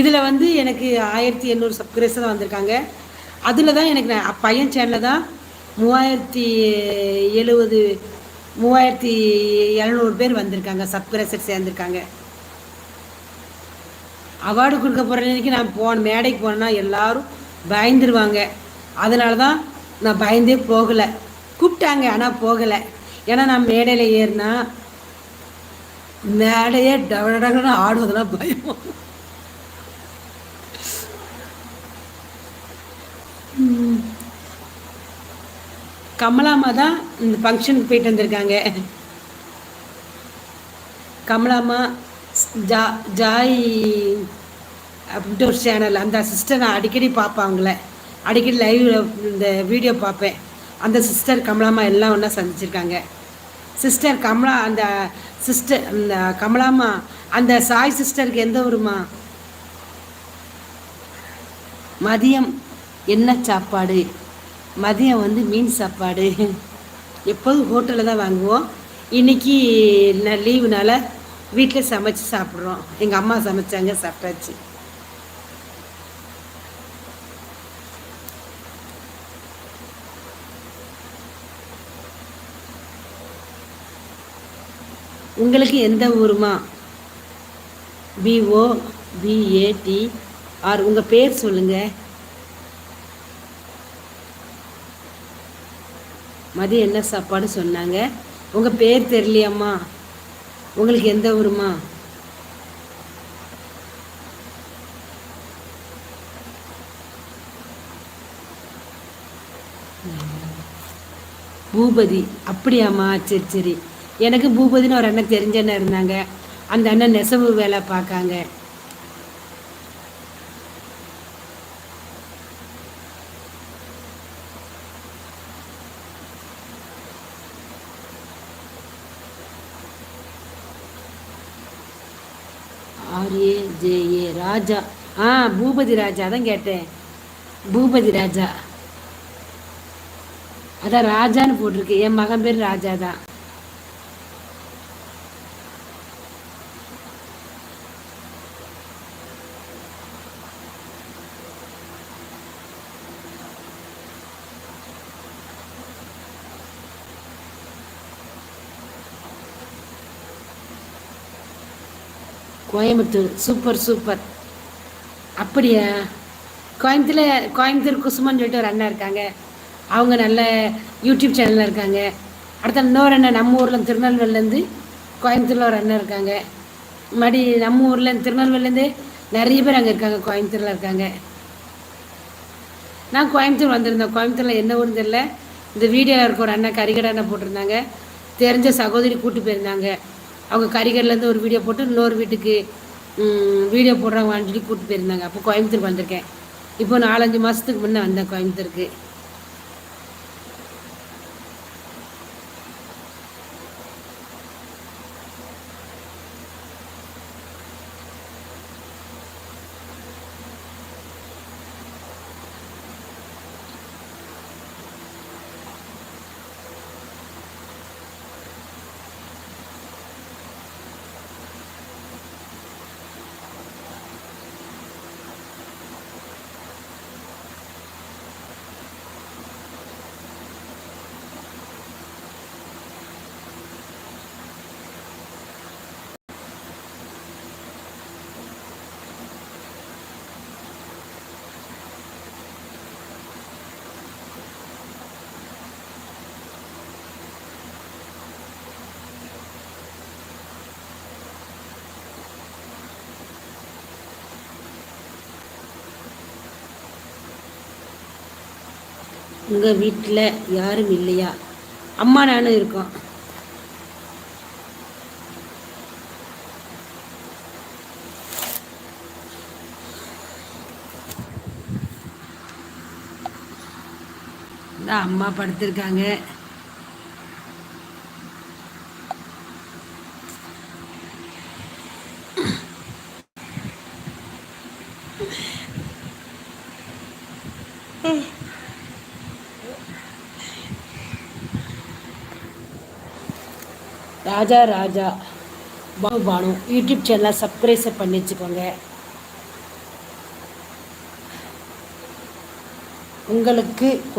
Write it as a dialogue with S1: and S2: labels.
S1: இதில் வந்து எனக்கு ஆயிரத்தி எண்ணூறு சப்ஸ்கிரைபர் தான் வந்திருக்காங்க. அதில் தான் எனக்கு நான் பையன் சேனலில் தான் மூவாயிரத்தி எழுபது மூவாயிரத்தி எழுநூறு பேர் வந்திருக்காங்க சப்ஸ்கிரைபர் சேர்ந்துருக்காங்க. அவார்டு கொடுக்க போகிற அன்றைக்கி நான் போன மேடைக்கு போனேன்னா எல்லாரும் பயந்துருவாங்க. அதனால தான் நான் பயந்தே போகலை. கூப்பிட்டாங்க ஆனால் போகலை. ஏன்னா நான் மேடையில் ஏறினா மேடையே டவடன்னு ஆடுவதெல்லாம் பயம். கமலாமா தான் இந்த ஃபங்க்ஷனுக்கு போயிட்டு வந்திருக்காங்க. கமலாமா ஜா ஜாய் அப்படின்ட்டு ஒரு சேனல் அந்த சிஸ்டர் நான் அடிக்கடி பார்ப்பேன் அவங்கள. அடிக்கடி லைவ் இந்த வீடியோ பார்ப்பேன். அந்த சிஸ்டர் கமலாமா எல்லாம் ஒன்றா சந்திச்சிருக்காங்க. சிஸ்டர் கமலா அந்த சிஸ்டர் அந்த கமலாமா அந்த சாய் சிஸ்டருக்கு எந்த ஊருமா? மதியம் என்ன சாப்பாடு? மதியம் வந்து மீன் சாப்பாடு. எப்போதும் ஹோட்டலில் தான் வாங்குவோம். இன்றைக்கி நான் லீவுனால வீட்டில் சமைச்சு சாப்பிட்றோம். எங்கள் அம்மா சமைச்சாங்க சாப்பிட்டாச்சு. உங்களுக்கு எந்த ஊருமா? பிஓ பிஏடி ஆர் உங்கள் பேர் சொல்லுங்கள் மதியம் என்ன சாப்பாடு சொன்னாங்க? உங்கள் பேர் தெரியலையம்மா. உங்களுக்கு எந்த ஊருமா பூபதி. அப்படியாம்மா. சரி சரி. எனக்கு பூபதினு ஒரு அண்ணன் தெரிஞ்ச அண்ணன் இருந்தாங்க. அந்த அண்ணன் நெசவு வேலை பார்க்காங்க. R A J A Raja. ஆ பூபதி ராஜா தான் கேட்டேன். பூபதி ராஜா. அதான் ராஜான்னு போட்டிருக்கு. என் மகன் பேர் ராஜா தான். கோயம்புத்தூர். Super super. அப்படியா? கோயம்புத்தூரில் கோயம்புத்தூர் குசுமான்னு சொல்லிட்டு ஒரு அண்ணன் இருக்காங்க. அவங்க நல்ல யூடியூப் சேனலில் இருக்காங்க. அடுத்த இன்னொரு அண்ணன் நம்ம ஊரில் திருநெல்வேலிலேருந்து கோயம்புத்தூரில் ஒரு அண்ணன் இருக்காங்க. மடி நம்ம ஊரில் திருநெல்வேலிலேருந்து நிறைய பேர் அங்கே இருக்காங்க கோயம்புத்தூரில் இருக்காங்க. நான் கோயம்புத்தூர் வந்திருந்தேன். கோயம்புத்தூரில் என்ன ஊர்னு தெரியல. இந்த வீடியோவில் இருக்க ஒரு அண்ணன் கறிகடை அண்ணன் போட்டிருந்தாங்க. தெரிஞ்ச சகோதரி கூப்பிட்டு போயிருந்தாங்க. அவங்க கறிகடலேருந்து ஒரு வீடியோ போட்டு இன்னொரு வீட்டுக்கு வீடியோ போடுறாங்க சொல்லி கூப்பிட்டு போயிருந்தாங்க. அப்போ கோயம்புத்தூர் வந்திருக்கேன். இப்போ நாலஞ்சு மாதத்துக்கு முன்னே வந்தேன் கோயம்புத்தூருக்கு. உங்கள் வீட்டில் யாரும் இல்லையா? அம்மா நானும் இருக்கோம். இந்த அம்மா படுத்திருக்காங்க. ராஜா ராஜா பானு பானு யூடியூப் சேனலை சப்ஸ்கிரைப் பண்ணி வச்சுக்கோங்க. உங்களுக்கு